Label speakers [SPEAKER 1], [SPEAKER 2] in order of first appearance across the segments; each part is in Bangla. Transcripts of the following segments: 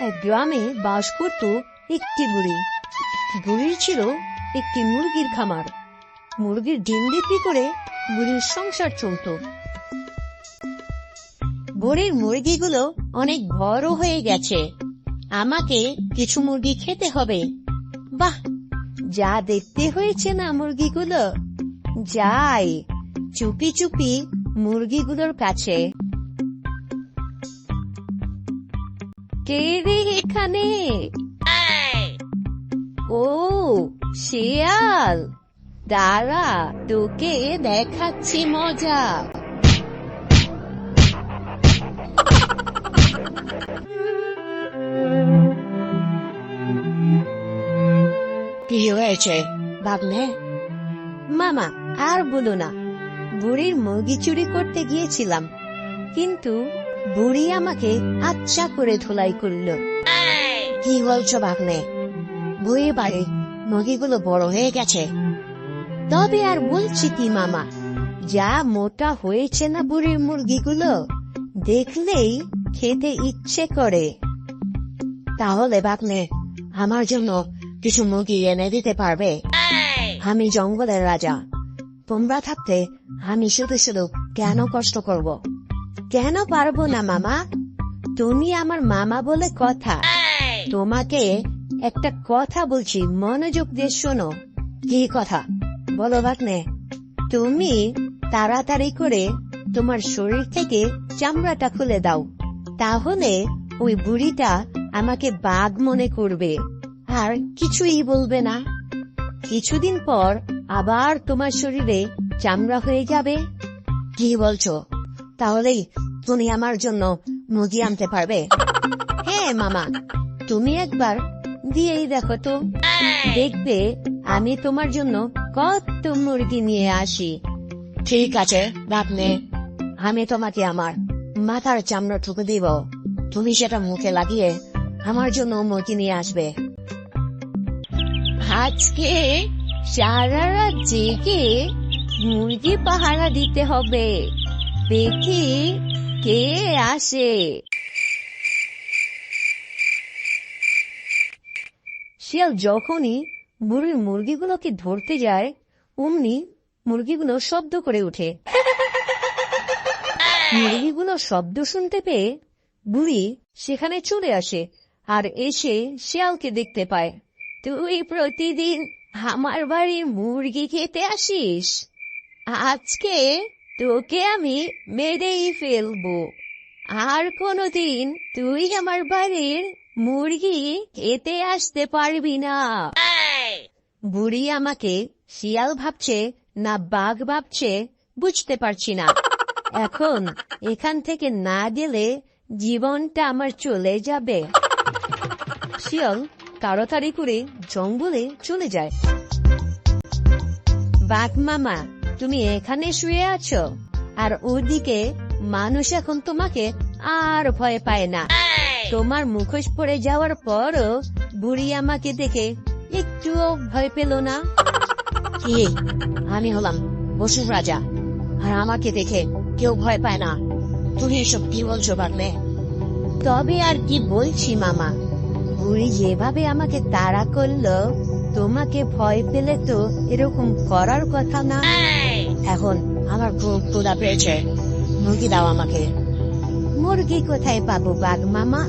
[SPEAKER 1] এক গ্রামে বাস করত একটি বুড়ি। বুড়ির ছিল একটি মুরগির খামার। মুরগির ডিম বিক্রি করে বুড়ির সংসার চলত। বুড়ির মুরগিগুলো অনেক বড় হয়ে গেছে। আমাকে কিছু মুরগি খেতে হবে। বাহ, যা দেখতে হয়েছে না মুরগিগুলো। যাই, চুপি চুপি মুরগিগুলোর কাছে। কে রে এখানে? ও শিয়াল। দাঁড়া তোকে দেখাচ্ছি মজা। কি হয়েছে? ভাবলে মামা আর বলো না। বুড়ির মুরগি চুরি করতে গিয়েছিলাম। কিন্তু বুড়ি আমাকে আচ্ছা করে ধুলাই করল। কি বলছো ভাগ্নে বুড়ির বাড়ি মুরগিগুলো বড় হয়ে গেছে। তবে আর বলছি কি, মামা, যা মোটা হয়েছে না বুড়ির মুরগিগুলো, দেখলেই খেতে ইচ্ছে করে। তাহলে বাগনে আমার জন্য কিছু মুরগি এনে দিতে পারবে? আমি জঙ্গলের রাজা। তোমরা থাকতে আমি শুধু শুধু কেন কষ্ট করব? কেন পারব না মামা? তুমি আমার মামা বলে কথা। তোমাকে একটা কথা বলছি মনোযোগ দিয়ে শোনো। কি কথা? বলো ভাগ্নে। তুমি তাড়াতাড়ি করে তোমার শরীর থেকে চামড়াটা খুলে দাও। তাহলে ওই বুড়িটা আমাকে বাঘ মনে করবে। আর কিছুই বলবে না। কিছুদিন পর আবার তোমার শরীরে চামড়া হয়ে যাবে। কি বলছো? তাহলেই তুমি আমার জন্য মুরগি আনতে পারবে। হ্যাঁ মামা তুমি একবার দিয়েই দেখো তো। দেখবে আমি তোমার জন্য কত মুরগি নিয়ে আসি। ঠিক আছে ভাবনে আমি তোমাকে আমার মাথার চামড়া ঠুকে দিব। তুমি সেটা মুখে লাগিয়ে আমার জন্য মুরগি নিয়ে আসবে। আজকে সারা রাত জেগে মুরগি পাহারা দিতে হবে। দেখি কে আসে। শিয়াল যখনই বুড়ির মুরগিগুলোকে ধরতে যায়, অমনি মুরগিগুলো শব্দ করে ওঠে। মুরগিগুলো শব্দ শুনতে পেয়ে বুড়ি সেখানে চলে আসে আর এসে শিয়ালকে দেখতে পায়। তুই প্রতিদিন আমার বাড়ির মুরগি খেতে আসিস? আজকে তোকে আমি মেরেই ফেলব। আর কোনোদিন তুই আমার বাড়ির মুরগি খেতে আসতে পারবি না। বুড়ি আমাকে শিয়াল ভাবছে না বাঘ ভাবছে বুঝতে পারছি না। এখন এখান থেকে না গেলে জীবনটা আমার চলে যাবে। শিয়াল তাড়াতাড়ি করে জঙ্গলে চলে যায়। বাঘ মামা তুমি এখানে শুয়ে আছো? আর ওদিকে মানুষ এখন তোমাকে আর ভয় পায় না। তোমার মুখোশ পড়ে যাওয়ার পরও বুড়ি আমাকে দেখে একটুও ভয় পেল না। কি? আমি হলাম বসুর রাজা, আর আমাকে দেখে কেউ ভয় পায় না। তুমি এসব কি বলছো, বাগনে? তবে আর কি বলছি, মামা? বুড়ি যেভাবে আমাকে তাড়া করল তোমাকে ভয় পেলে তো এরকম করার কথা না? এখন আমার খুব ক্ষুধা পেয়েছে। মুরগি দাও আমাকে। মুরগি কোথায় পাবো বাঘ মামা?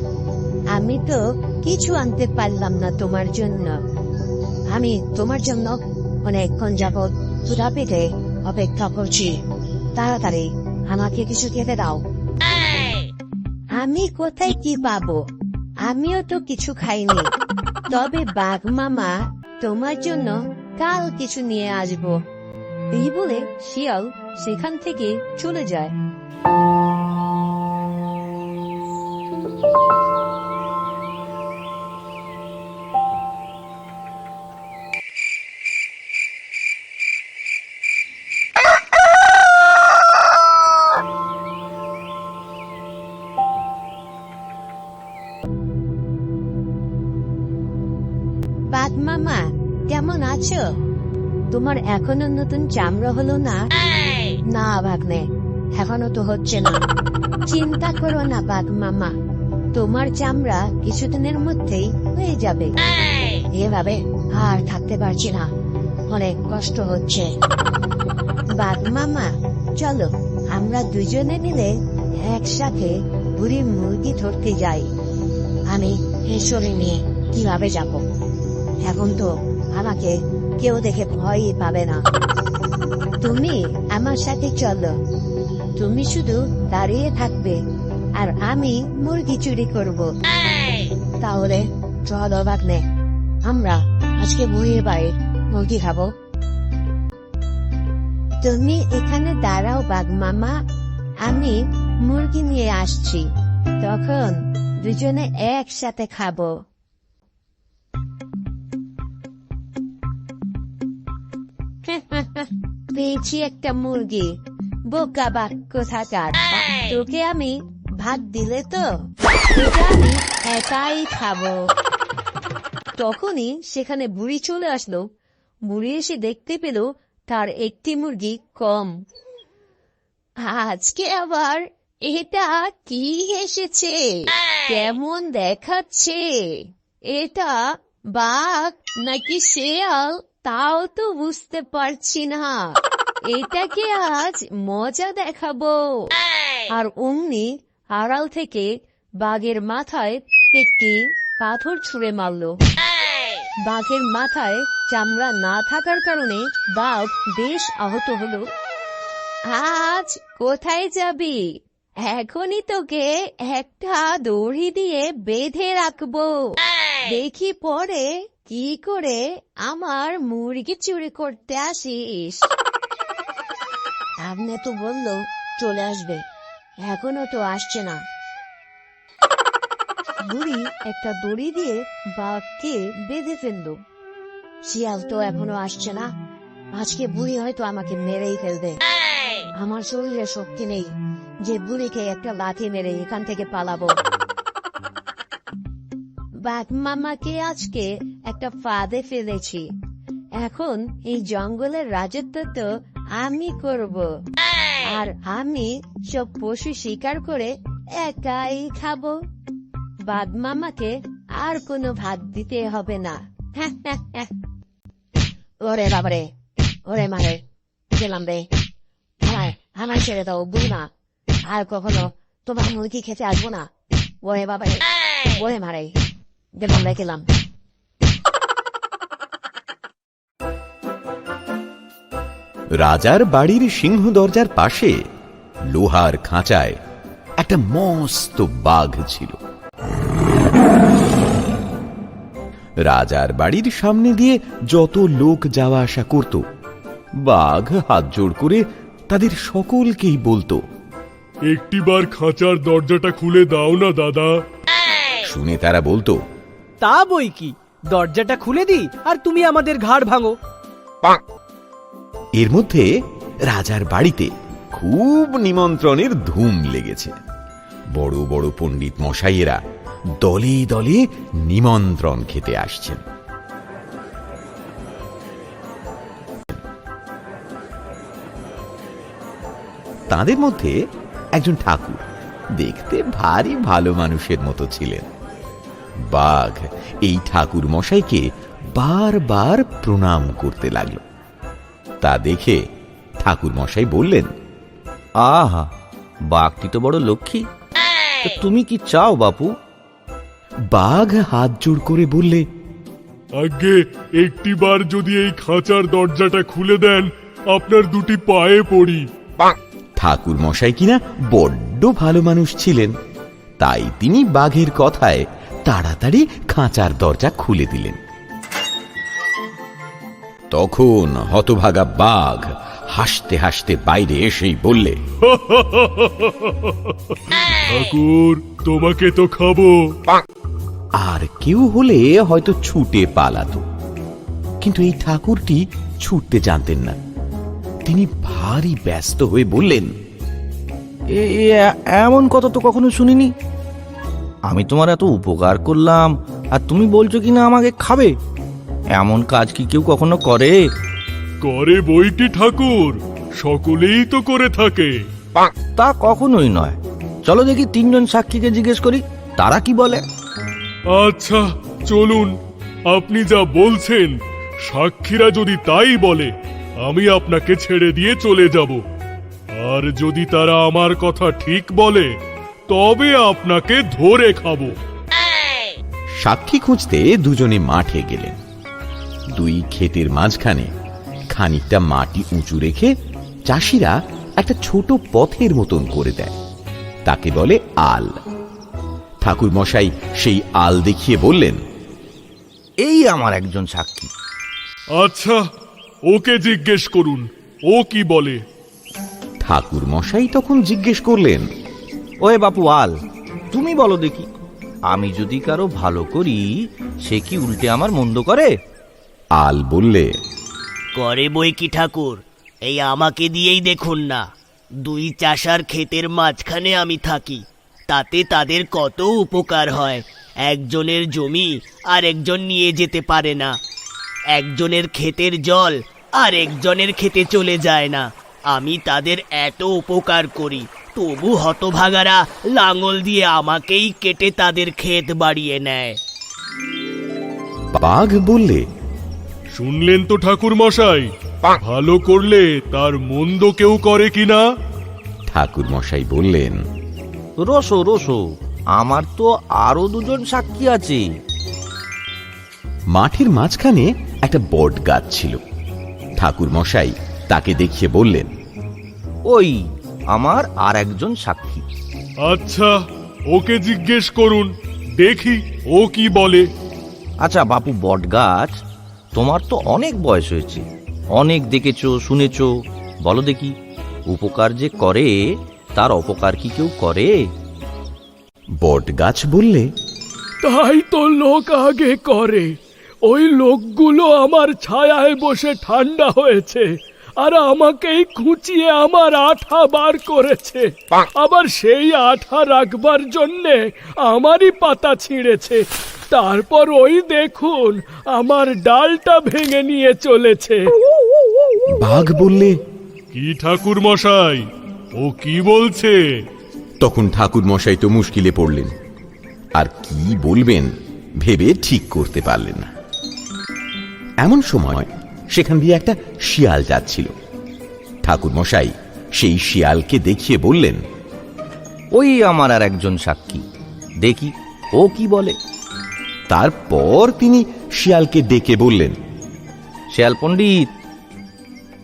[SPEAKER 1] আমি তো কিছু আনতে পারলাম না তোমার জন্য। আমি তোমার জন্য অনেকক্ষণ যাবৎ ক্ষুধা পেটে অপেক্ষা করছি। তাড়াতাড়ি আমাকে কিছু খেতে দাও। আমি কোথায় কি পাবো? আমিও তো কিছু খাইনি। তবে বাঘ মামা তোমার জন্য কাল কিছু নিয়ে আসব। এই বলে শিয়াল সেখান থেকে চলে যায়। এখনও নতুন চামড়া হলো না? না ভাগ্নে এখনও তো হচ্ছে না। চিন্তা করো না বাঘ মামা। তোমার চামড়া কিছুদিনের মধ্যেই হয়ে যাবে। এভাবে আর থাকতে পারছি না। অনেক কষ্ট হচ্ছে। বাঘ মামা চলো আমরা দুজনে মিলে একসাথে বুড়ি মুরগি ধরতে যাই। আমি হেসরে নিয়ে কীভাবে যাব? এখন তো আমাকে কেউ দেখে ভয়ই পাবে না। তুমি আমার সাথে চলো। তুমি শুধু দাঁড়িয়ে থাকবে আর আমি মুরগি চুরি করব। তাহলে চলো বাগনে। আমরা আজকে বুড়ির বাড়ির মুরগি খাব। তুমি এখানে দাঁড়াও বাঘ মামা। আমি মুরগি নিয়ে আসছি। তখন দুজনে একসাথে খাব। পেয়েছি একটা মুরগি। বোকা বাঘ কোথাকার তোকে আমি ভাত দিলে তো? এটা আমি একাই খাব। তখনই সেখানে বুড়ি চলে আসলো। বুড়ি এসে দেখতে পেল তার একটি মুরগি কম। আজকে আবার এটা কি এসেছে? কেমন দেখাচ্ছে? এটা বাঘ নাকি শেয়াল? তাও তো বুঝতে পারছি না। এটাকে আজ মজা দেখাবো। আর অমনি আড়াল থেকে বাঘের মাথায় একটি পাথর ছুঁড়ে মারলো। বাঘের মাথায় চামড়া না থাকার কারণে বাঘ বেশ আহত হলো। আজ কোথায় যাবি? এখনই তোকে একটা দড়ি দিয়ে বেঁধে রাখব। দেখি পরে কি করে আমার মুরগি চুরি করতে আসিস? আপনি তো বলল চলে আসবে। এখনও তো আসছে না। বুড়ি একটা দড়ি দিয়ে বাঘকে বেঁধে ফেলল। শিয়াল তো এখনও আসছে না। আজকে বুড়ি হয়তো আমাকে মেরেই ফেলবে। আমার শরীরে শক্তি নেই যে বুড়িকে একটা লাথি মেরে এখান থেকে পালাবো। বাঘ মামাকে আজকে একটা ফাঁদে ফেলেছি। এখন এই জঙ্গলের রাজত্ব তো আমি করব। আর আমি সব পশু শিকার করে একাই খাব। বাঘ মামাকে আর কোনো ভাত দিতে হবে না। ওরে বাবারে, ওরে মারে, গেলাম রে। আমায় ছেড়ে দাও বুঝিমা আর কখনো তোমার মুরগি খেতে আসব না। ওরে বাবারে, ওরে মারে। রে গেলাম।
[SPEAKER 2] রাজার বাড়ির সিংহ দরজার পাশে লোহার খাঁচায় একটা মস্ত বাঘ ছিল। রাজার বাড়ির সামনে দিয়ে যত লোক যাওয়া আসা করত বাঘ হাত জোড় করে তাদের সকলকেই বলতো
[SPEAKER 3] একটিবার খাঁচার দরজাটা খুলে দাও না দাদা।
[SPEAKER 2] শুনে তারা বলতো
[SPEAKER 4] তা বই কি? দরজাটা খুলে দি আর তুমি আমাদের ঘাড় ভাঙো।
[SPEAKER 2] এর মধ্যে রাজার বাড়িতে খুব নিমন্ত্রণের ধুম লেগেছে। বড় বড় পণ্ডিত মশাইয়েরা দলে দলে নিমন্ত্রণ খেতে আসছেন। তাদের মধ্যে একজন ঠাকুর দেখতে ভারী ভালো মানুষের মতো ছিলেন। বাঘ। এই ঠাকুর মশাইকে বারবার প্রণাম করতে লাগল। তা দেখে ঠাকুর মশাই বললেন
[SPEAKER 5] আহা বাঘটি তো বড় লক্ষ্মী। তুমি কি চাও বাপু?
[SPEAKER 2] বাঘ হাত জোড় করে বললে
[SPEAKER 3] আগে একটিবার যদি এই খাঁচার দরজাটা খুলে দেন আপনার দুটি পায়ে পড়ি।
[SPEAKER 2] ঠাকুর মশাই কিনা বড্ড ভালো মানুষ ছিলেন। তাই তিনি বাঘের কথায় তাড়াতাড়ি খাঁচার দরজা খুলে দিলেন। তখন হতভাগা বাঘ হাসতে হাসতে বাইরে এসেই বললে
[SPEAKER 3] ঠাকুর তোমাকে তো খাব।
[SPEAKER 2] আর কেউ হলে হয়তো ছুটে পালাতো। কিন্তু এই ঠাকুরটি ছুটতে জানতেন না। তিনি ভারী ব্যস্ত হয়ে বললেন
[SPEAKER 5] এ- এ- এমন কথা তো কখনো শুনিনি। আমি তোমার এত উপকার করলাম আর তুমি বলছো কি না আমাকে খাবে? এমন কাজ কি কেউ কখনো করে?
[SPEAKER 3] করে বইটি ঠাকুর সকলেই তো করে থাকে।
[SPEAKER 5] তা কখনোই নয়। চলো দেখি তিনজন সাক্ষীকে জিজ্ঞেস করি তারা কি বলে?
[SPEAKER 3] আচ্ছা চলুন আপনি যা বলছেন সাক্ষীরা যদি তাই বলে আমি আপনাকে ছেড়ে দিয়ে চলে যাব। আর যদি তারা আমার কথা ঠিক বলে তবে আপনাকে ধরে খাব।
[SPEAKER 2] সাক্ষী খুঁজতে দুজনে মাঠে গেলেন। দুই ক্ষেতের মাঝখানে খানিকটা মাটি উঁচু রেখে চাষিরা একটা ছোট পথের মতন করে দেয়। তাকে বলে আল। ঠাকুর মশাই সেই আল দেখিয়ে বললেন
[SPEAKER 5] এই আমার একজন সাক্ষী।
[SPEAKER 3] আচ্ছা ওকে জিজ্ঞেস করুন। ও কি বলে?
[SPEAKER 2] ঠাকুর মশাই তখন জিজ্ঞেস করলেন
[SPEAKER 5] ওয়ে বাপু আল তুমি বলো দেখি আমি যদি কারও ভালো করি সে কি উল্টে আমার মন্দ করে?
[SPEAKER 2] আল বললে
[SPEAKER 6] করে বই কি ঠাকুর এই আমাকে দিয়েই দেখুন না। দুই চাষার ক্ষেতের মাঝখানে আমি থাকি তাতে তাদের কত উপকার হয়। একজনের জমি আর একজন নিয়ে যেতে পারে না। একজনের ক্ষেতের জল আর একজনের ক্ষেতে চলে যায় না। আমি তাদের এত উপকার করি তবু হতভাগারা লাঙল দিয়ে আমাকেই কেটে তাদের ক্ষেত বাড়িয়ে নেয়।
[SPEAKER 2] বাঘ বললে
[SPEAKER 3] শুনলেন তো ঠাকুর মশাই ভালো করলে তার মন্দ কেউ করে কিনা
[SPEAKER 2] ঠাকুর মশাই বললেন
[SPEAKER 5] রসো রসো আমার তো আরও দুজন সাক্ষী আছে।
[SPEAKER 2] মাঠের মাঝখানে একটা বট গাছ ছিল। ঠাকুর মশাই তাকে দেখিয়ে বললেন
[SPEAKER 5] ওই আমার আর একজন সাক্ষী।
[SPEAKER 3] আচ্ছা ওকে জিজ্ঞেস করুন দেখি ও কি বলে।
[SPEAKER 5] আচ্ছা বাপু বট গাছ তোমার তো অনেক বয়স হয়েছে। অনেক দেখেছ শুনেছো। বলো দেখি উপকার যে করে তার অপকার কি কেউ করে?
[SPEAKER 2] বট গাছ বললে
[SPEAKER 3] তাই তো লোক আগে করে। ওই লোকগুলো আমার ছায়ায় বসে ঠান্ডা হয়েছে। আর আমাকেই খুঁচিয়ে আমার আঠা বার করেছে। আবার সেই আঠা রাখবার জন্যে আমারই পাতা ছিঁড়েছে। তারপর ওই দেখুন আমার ডালটা ভেঙে নিয়ে চলেছে।
[SPEAKER 2] বাঘ বললে
[SPEAKER 3] কি ঠাকুর মশাই? ও কি বলছে?
[SPEAKER 2] তখন ঠাকুর মশাই তো মুশকিলে পড়লেন। আর কি বলবেন ভেবে ঠিক করতে পারলেন না। এমন সময় সেখান দিয়ে একটা শিয়াল যাচ্ছিল। ঠাকুর মশাই সেই শিয়ালকে দেখিয়ে বললেন
[SPEAKER 5] ওই আমার আর একজন সাক্ষী। দেখি ও কি বলে?
[SPEAKER 2] তারপর তিনি শিয়ালকে ডেকে বললেন
[SPEAKER 5] শেয়াল পণ্ডিত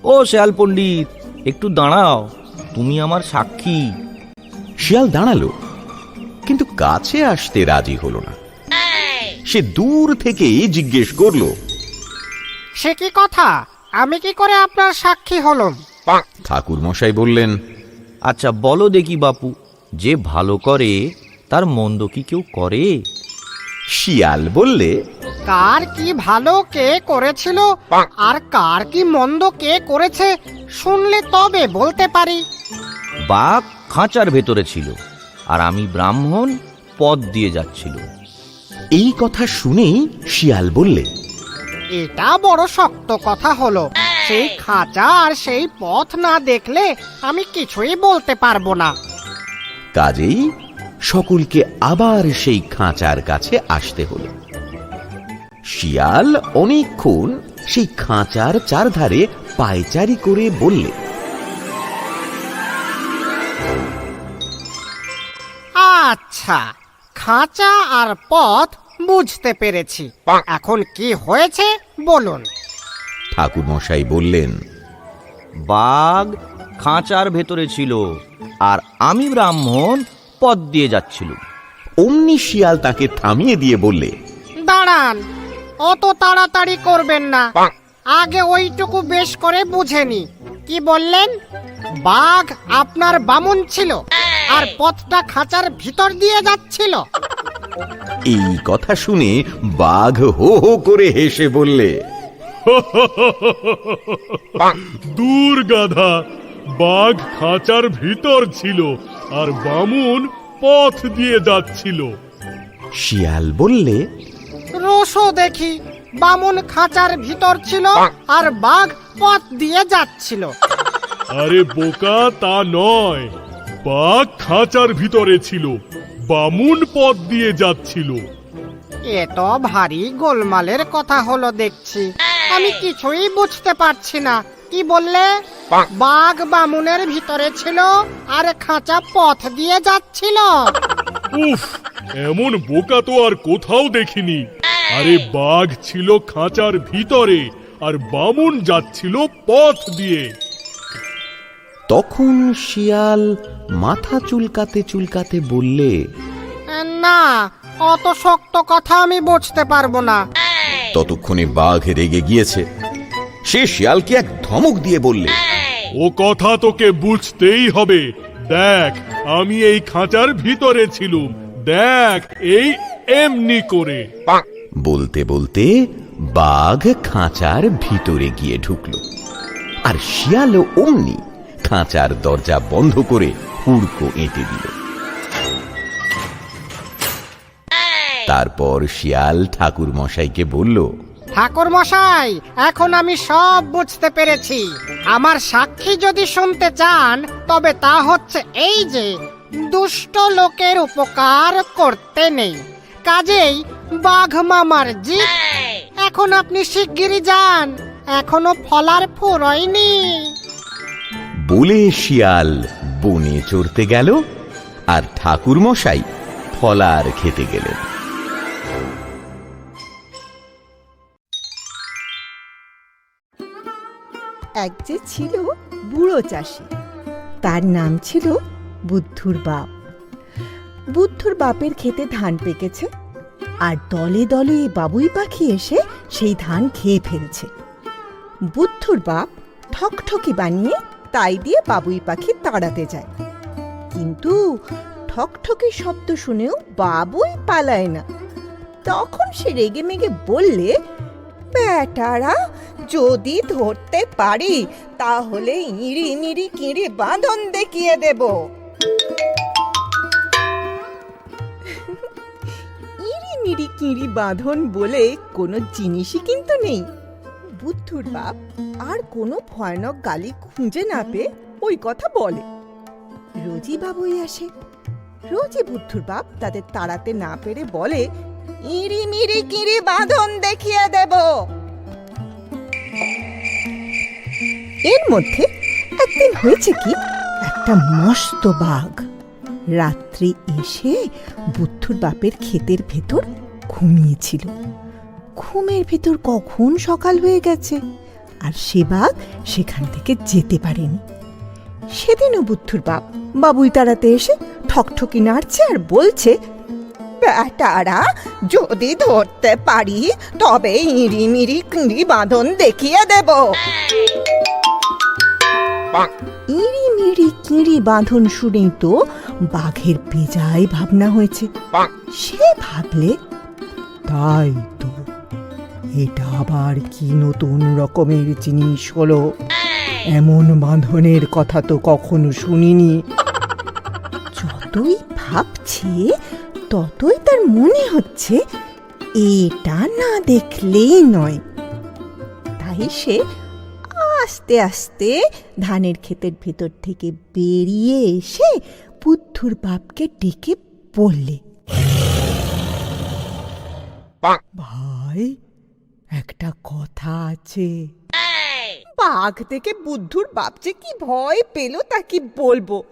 [SPEAKER 5] ও শেয়াল পণ্ডিত একটু দাঁড়াও তুমি আমার সাক্ষী।
[SPEAKER 2] শিয়াল দাঁড়াল কিন্তু কাছে আসতে রাজি হলো না। সে দূর থেকেই জিজ্ঞেস করল
[SPEAKER 7] সে কি কথা? আমি কি করে আপনার সাক্ষী হলুম?
[SPEAKER 2] ঠাকুর মশাই বললেন
[SPEAKER 5] আচ্ছা বলো দেখি বাপু যে ভালো করে তার মন্দ কি কেউ করে?
[SPEAKER 2] শিয়াল বললে
[SPEAKER 7] কার কি ভালো কে করেছিল আর কার কি মন্দ কে করেছে শুনলে তবে বলতে পারি।
[SPEAKER 5] বাঘ খাঁচার ভেতরে ছিল আর আমি ব্রাহ্মণ পথ দিয়ে যাচ্ছিল।
[SPEAKER 2] এই কথা শুনেই শিয়াল বললে
[SPEAKER 7] এটা বড় শক্ত কথা হলো। সেই খাঁচা আর সেই পথ না দেখলে আমি কিছুই বলতে পারব না।
[SPEAKER 2] কাজেই সকলকে আবার সেই খাঁচার কাছে আসতে হলো। শিয়াল অনেকক্ষণ সেই খাঁচার চারধারে পায়চারি করে বললে
[SPEAKER 7] আচ্ছা খাঁচা আর পথ বুঝতে পেরেছি। এখন কি হয়েছে বলুন।
[SPEAKER 2] ঠাকুর মশাই বললেন
[SPEAKER 5] বাঘ খাঁচার ভেতরে ছিল আর আমি ব্রাহ্মণ পথ দিয়ে যাচ্ছিল
[SPEAKER 2] অমনি শিয়াল তাকে থামিয়ে দিয়ে বললে
[SPEAKER 7] দাঁড়ান অত তাড়াতাড়ি করবেন না। আগে ওইটুকু বেশ করে বুঝেনি কি বললেন? বাঘ আপনার বামুন ছিল আর পথটা খাঁচার ভিতর দিয়ে যাচ্ছিল।
[SPEAKER 2] এই কথা শুনে বাঘ হো হো করে হেসে বললে
[SPEAKER 3] দূর গাধা বাঘ খাঁচার ভিতর ছিল আর বামুন পথ দিয়ে যাচ্ছিল।
[SPEAKER 2] শিয়াল বললে
[SPEAKER 7] রসো দেখি বামুন খাঁচার ভিতর ছিল আর বাঘ পথ দিয়ে যাচ্ছিল।
[SPEAKER 3] আরে বোকা তা নয় বাঘ খাঁচার ভিতরে ছিল। বামুন পথ দিয়ে যাচ্ছিল।
[SPEAKER 7] এ তো ভারী গোলমালের কথা হলো দেখছি। আমি কিছুই বুঝতে পারছি না। কি বললে? বাঘ বামুনের ভিতরে ছিল আর খাঁচা পথ দিয়ে যাচ্ছিল।
[SPEAKER 3] উফ এমন বোকা তো আর কোথাও দেখিনি। আরে বাঘ ছিল খাঁচার ভিতরে আর বামুন যাচ্ছিল পথ দিয়ে।
[SPEAKER 2] তখন শিয়াল মাথা চুলকাতে চুলকাতে বললে
[SPEAKER 7] না অত শক্ত কথা আমি বুঝতে পারব না।
[SPEAKER 2] ততক্ষণে বাঘ রেগে গিয়েছে। সে শিয়ালকে এক ধমক দিয়ে বললে
[SPEAKER 3] ও কথা তোকে বুঝতেই হবে। দেখ আমি এই খাঁচার ভিতরে ছিলুম। দেখ এই এমনি করে।
[SPEAKER 2] বলতে বলতে বাঘ খাঁচার ভিতরে গিয়ে ঢুকল। আর শিয়ালও অমনি খাঁচার দরজা বন্ধ করে হুড়কো এঁটে দিল। তারপর শিয়াল ঠাকুর মশাইকে বলল
[SPEAKER 7] ঠাকুর মশাই এখন আমি সব বুঝতে পেরেছি। আমার সাক্ষী যদি শুনতে চান তবে তা হচ্ছে এই যে দুষ্ট লোকের উপকার করতে নেই। কাজেই বাঘ মামার জিত। এখন আপনি শিগগিরই যান। এখনও ফলার ফুরয়নি।
[SPEAKER 2] বলে শিয়াল বনে চড়তে গেল আর ঠাকুর মশাই ফলার খেতে গেলেন।
[SPEAKER 8] এক যে ছিল বুড়ো চাষি, তার নাম ছিল বুদ্ধুর বাপ। বুদ্ধুর বাপের খেতে ধান পেকেছে আর দলে দলে এই বাবুই পাখি এসে সেই ধান খেয়ে ফেলছে। বুদ্ধুর বাপ ঠকঠকি বানিয়ে তাই দিয়ে বাবুই পাখি তাড়াতে যায়। কিন্তু ঠকঠকি শব্দ শুনেও বাবুই পালায় না। তখন সে রেগে মেগে বললে, বেটারা, যদি ধরতে পারি, তাহলে ইঁড়ি মিড়ি কিঁড়ি বাঁধন দেখিয়ে দেব। ইঁড়ি মিড়ি কিঁড়ি বাঁধন বলে কোনো জিনিসই কিন্তু নেই। বুদ্ধুর বাপ আর কোনো ভয়ানক গালি খুঁজে না পেয়ে ওই কথা বলে। রোজই বাবুই আসে। রোজই বুদ্ধুর বাপ তাদের তাড়াতে না পেরে বলে, ইঁড়ি মিড়ি কিঁড়ি বাঁধন দেখিয়ে দেব। এর মধ্যে একদিন হয়েছে কি, একটা মস্ত বাঘ রাত্রি এসে বুদ্ধুর বাপের ক্ষেতের ভেতর ঘুমিয়েছিল। ঘুমের ভেতর কখন সকাল হয়ে গেছে? আর সে বাঘ সেখান থেকে যেতে পারেনি। সেদিনও বুদ্ধুর বাপ বাবুই তাড়াতে এসে ঠকঠকি নাড়ছে আর বলছে বেটারা যদি ধরতে পারি তবে ইঁড়ি মিড়ি কিঁড়ি বাঁধন দেখিয়ে দেব। ইঁড়ি মিড়ি কিঁড়ি বাঁধন শুনেই তো বাঘের বেজায় ভাবনা হয়েছে। সে ভাবলে তাই তো। এটা আবার কি নতুন রকমের জিনিস হলো? এমন বাঁধনের কথা তো কখনো শুনিনি। যতই ভাবছে ততই তার মনে হচ্ছে এটা না দেখলেই নয়। তাই সে আস্তে আস্তে ধানের ক্ষেতের ভেতর থেকে বেরিয়ে এসে বুদ্ধুর বাপকে ডেকে বললে ভাই একটা কথা আছে। বাঘ থেকে বুদ্ধুর বাপ যে কি ভয় পেল তা কি বলব?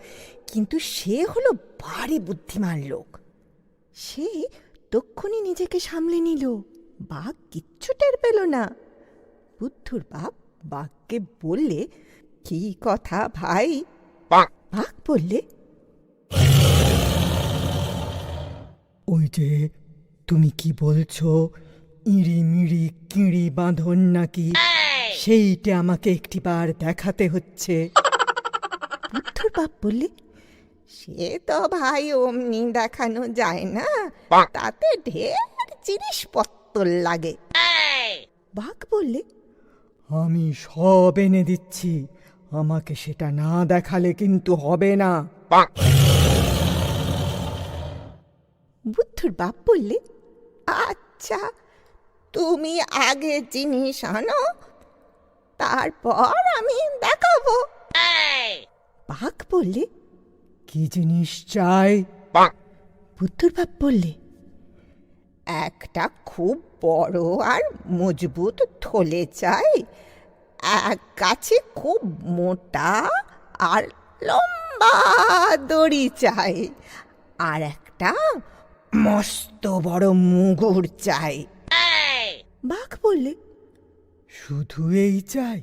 [SPEAKER 8] কিন্তু সে হলো ভারী বুদ্ধিমান লোক। সে তক্ষুনি নিজেকে সামলে নিল। বাঘ কিচ্ছু টের পেল না। বুদ্ধুর বাপ বাঘকে বললে কি কথা ভাই? বাঘ বললে ওই যে তুমি কি বলছো? ইঁড়ি মিড়ি কিঁড়ি বাঁধন নাকি? সেইটা আমাকে একটিবার দেখাতে হচ্ছে। বুদ্ধুর বাপ বললে? সে তো ভাই অমনি দেখানো যায় না। তাতে ঢের জিনিসপত্র লাগে। বাঘ বললে আমি সব এনে দিচ্ছি। আমাকে সেটা না দেখালে কিন্তু হবে না। বুদ্ধুর বাপ বললে আচ্ছা তুমি আগে জিনিস আনো তারপর আমি দেখাবো। বাঘ বললে কি জিনিস চাই? বুদ্ধুর বাপ বললে একটা খুব বড় আর মজবুত থলে চাই। এক গাছে খুব মোটা আর লম্বা দড়ি চাই। আর একটা মস্ত বড় মুগুর চাই। বাঘ বললে
[SPEAKER 4] শুধু এই চাই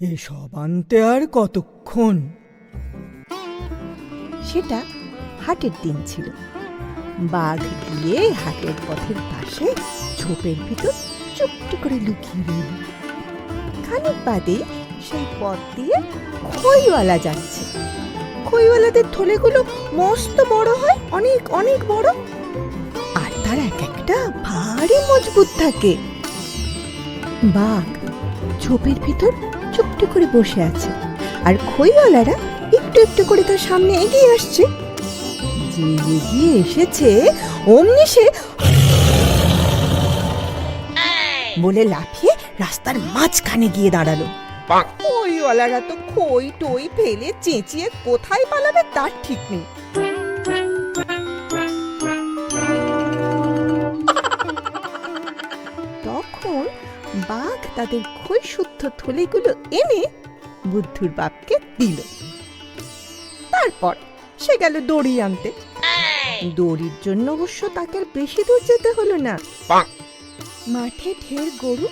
[SPEAKER 4] এসব আনতে আর কতক্ষণ?
[SPEAKER 8] সেটা হাটের দিন ছিল। বাঘ গিয়ে হাটের পথের পাশে ঝোপের ভিতর চুপটি করে লুকিয়ে রইল। খানিক বাদে সেই পথ দিয়ে খইওয়ালা যাচ্ছে। খইওয়ালাদের থলেগুলো মস্ত বড় হয় অনেক অনেক বড়। আর তার এক একটা ভারী মজবুত থাকে। বাঘ ঝোপের ভিতর চুপটি করে বসে আছে আর খইওয়ালারা একটু একটু করে তার সামনে এগিয়ে আসছে। যে এগিয়ে এসেছে অমনি সে বলে লাফিয়ে রাস্তার মাঝখানে গিয়ে দাঁড়াল। খইওয়ালারা তো খই টই ফেলে চেঁচিয়ে কোথায় পালাবে তার ঠিক নেই। তাদের শুদ্ধ থলেগুলো এনে বুদ্ধুর বাপকে দিল। তারপর সে গেল দড়ি আনতে। দড়ির জন্য অবশ্য তাকে আর বেশি দূর যেতে হলো না। মাঠে ঢের গরু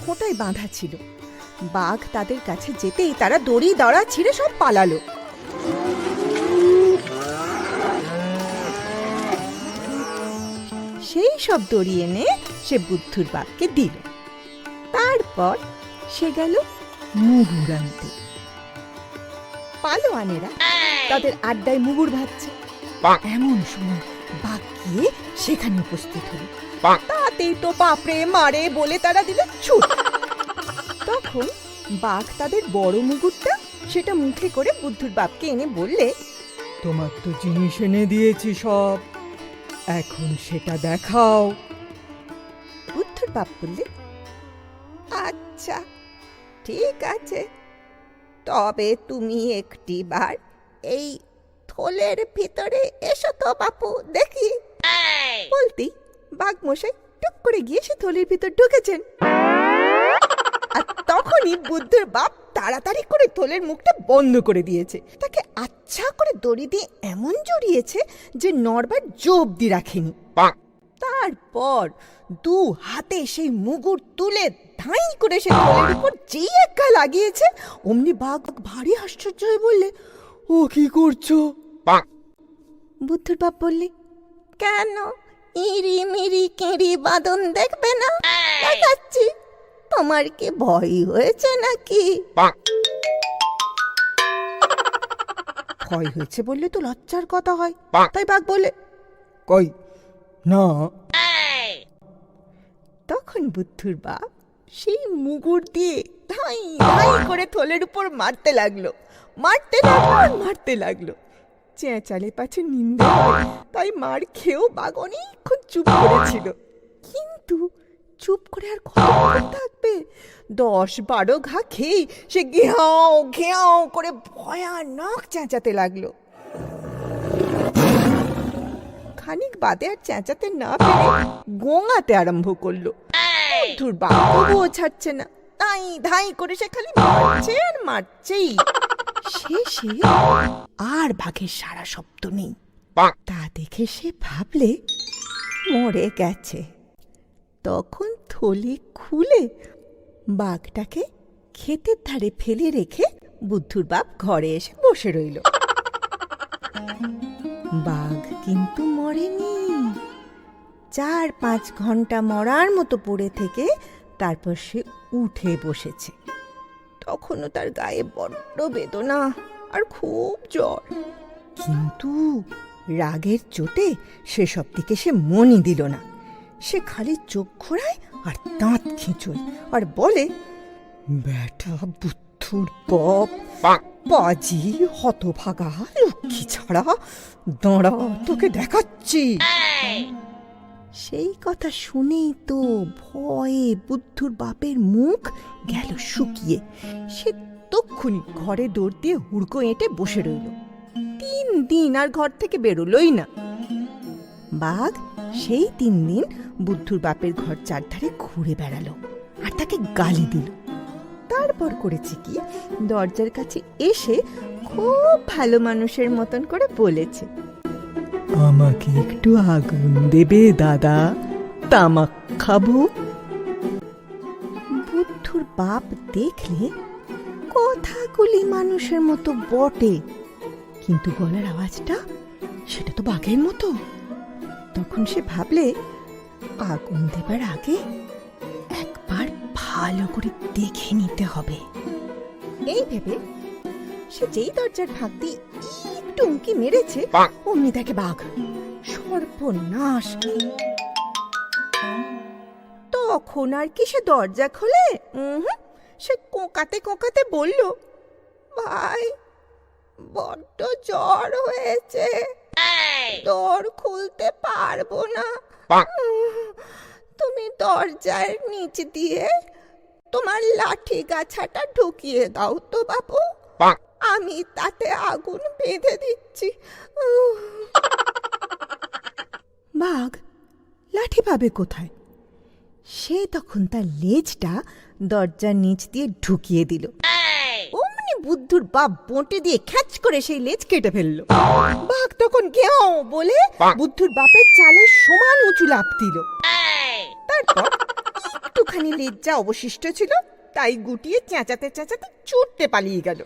[SPEAKER 8] খোঁটায় বাঁধা ছিল। বাঘ তাদের কাছে যেতেই তারা দড়ি দড়া ছিঁড়ে সব পালালো। সেই সব দড়ি এনে সে বুদ্ধুর বাপকে দিল। তারপর সে গেল মুগুর আনতে পালোয়ানেরা তাদের আড্ডায় মুগুর ভাবছে এমন সময় বাঘ গিয়ে সেখানে উপস্থিত হলো। তাতেই তো বাপরে মারে বলে তারা দিল ছুট। তখন বাঘ তাদের বড় মুগুরটা সেটা মুখে করে বুদ্ধুর বাপকে এনে বললে
[SPEAKER 4] তোমার তো জিনিস এনে দিয়েছি সব। এখন সেটা দেখাও।
[SPEAKER 8] বুদ্ধুর বাপ বললে ঠিক আছে। তবে তুমি একটিবার এই থলের ভিতরে এসো তো বাপু দেখি। বলতি বাঘমশাই টুক করে গিয়ে সে থলের ভিতর ঢুকেছেন। আর তখনই বুদ্ধের বাপ তাড়াতাড়ি করে থলের মুখটা বন্ধ করে দিয়েছে। তাকে আচ্ছা করে দড়ি দিয়ে এমন জড়িয়েছে যে নড়বার জোব দি রাখেনি তারপর দু হাতে সেই মুগুর তুলে ধাই করে সে থলের উপর যেই একা লাগিয়েছে অমনি বাঘ ভারী আশ্চর্য হয়ে বললে
[SPEAKER 4] ও কি করছ?
[SPEAKER 8] বুদ্ধুর বাপ বললে কেন ইরি মিরি কেঁড়ি বাদন দেখবে না? দেখাচ্ছি তোমার কি ভয় হয়েছে নাকি? ভয় হয়েছে বললে তো লজ্জার কথা হয়। তাই বাঘ বলে
[SPEAKER 4] কই না।
[SPEAKER 8] তখন বুদ্ধুর বাপ সেই মুগুর দিয়ে ধাই ধাই করে থলের উপর মারতে লাগল। মারতে লাগল আর মারতে লাগল। চেঁচালে পাছে নিন্দে তাই মার খেয়েও বাঘ অনেকক্ষণ চুপ করেছিল। কিন্তু চুপ করে আর কতক্ষণ থাকবে? দশ বারো ঘা খেয়ে সে ঘেয়াও ঘেয়াও করে ভয়ানক চেঁচাতে লাগল। খানিক বাদে আর চেঁচাতে না পেরে গোঙাতে আরম্ভ করল। বুদ্ধুর বাবুও ছাড়ছে না। তাই ধাই করে সে খালি মারছে আর মারছেই। শেষে আর বাঘের সারা শব্দ নেই। তা দেখে সে ভাবলে, মরে গেছে। তখন থলি খুলে বাঘটাকে ক্ষেতের ধারে ফেলে রেখে বুদ্ধুর বাপ ঘরে এসে বসে রইল। বাঘ কিন্তু মরেনি। চার পাঁচ ঘণ্টা মরার মতো পড়ে থেকে তারপর সে উঠে বসেছে। তখনও তার গায়ে বড্ড বেদনা আর খুব জ্বর। কিন্তু রাগের চোটে সেসব দিকে সে মনই দিল না। সে খালি চোখ ঘোরায় আর দাঁত খিঁচোয় আর বলে,
[SPEAKER 4] ব্যাটা, বুদ্ধুর পপ
[SPEAKER 8] বাজি হতভাগা লক্ষ্মী ছাড়া। দাঁড়া তোকে দেখাচ্ছি। সেই কথা শুনেই তো ভয়ে বুদ্ধুর বাপের মুখ গেল শুকিয়ে। সে তক্ষুনি ঘরে দৌড় দিয়ে হুড়কো এঁটে বসে রইল। তিন দিন আর ঘর থেকে বেরোলোই না। বাঘ সেই তিন দিন বুদ্ধুর বাপের ঘর চারধারে ঘুরে বেড়ালো আর তাকে গালি দিল। তারপর করেছে কি? দরজার কাছে এসে খুব ভালো মানুষের মতন করে বলেছে।
[SPEAKER 4] আমাকে একটু আগুন দেবে দাদা। তামাক খাব।
[SPEAKER 8] বুদ্ধুর বাপ দেখলে কথাগুলি মানুষের মতো বটে কিন্তু গলার আওয়াজটা সেটা তো বাঘের মতো। তখন সে ভাবলে আগুন দেবার আগে ভালো করে দেখে নিতে হবে। এই ভেবে সে যেই দরজার ফাঁক দিয়ে একটু উঁকি মেরেছে অমনি দেখে বাঘ সর্বনাশ। তখন আর কি সে দরজা খোলে? সে কোকাতে কোকাতে বলল ভাই বড্ড জ্বর হয়েছে। দর খুলতে পারব না। তুমি দরজার নিচ দিয়ে তোমার লাঠি গাছাটা ঢুকিয়ে দাও তো বাবু আমি তাতে আগুন বেঁধে দিচ্ছি। বাঘ লাঠি পাবে কোথায়? সে তখন তার লেজটা দরজার নিচ দিয়ে ঢুকিয়ে দিল। অমনি বুদ্ধুর বাপ বঁটে দিয়ে খ্যাচ করে সেই লেজ কেটে ফেলল। বাঘ তখন গেও বলে বুদ্ধুর বাপের চালের সমান উঁচু লাফ দিল। তারপর একটুখানি লেজ অবশিষ্ট ছিল তাই গুটিয়ে চেঁচাতে চেঁচাতে চুটতে পালিয়ে গেল।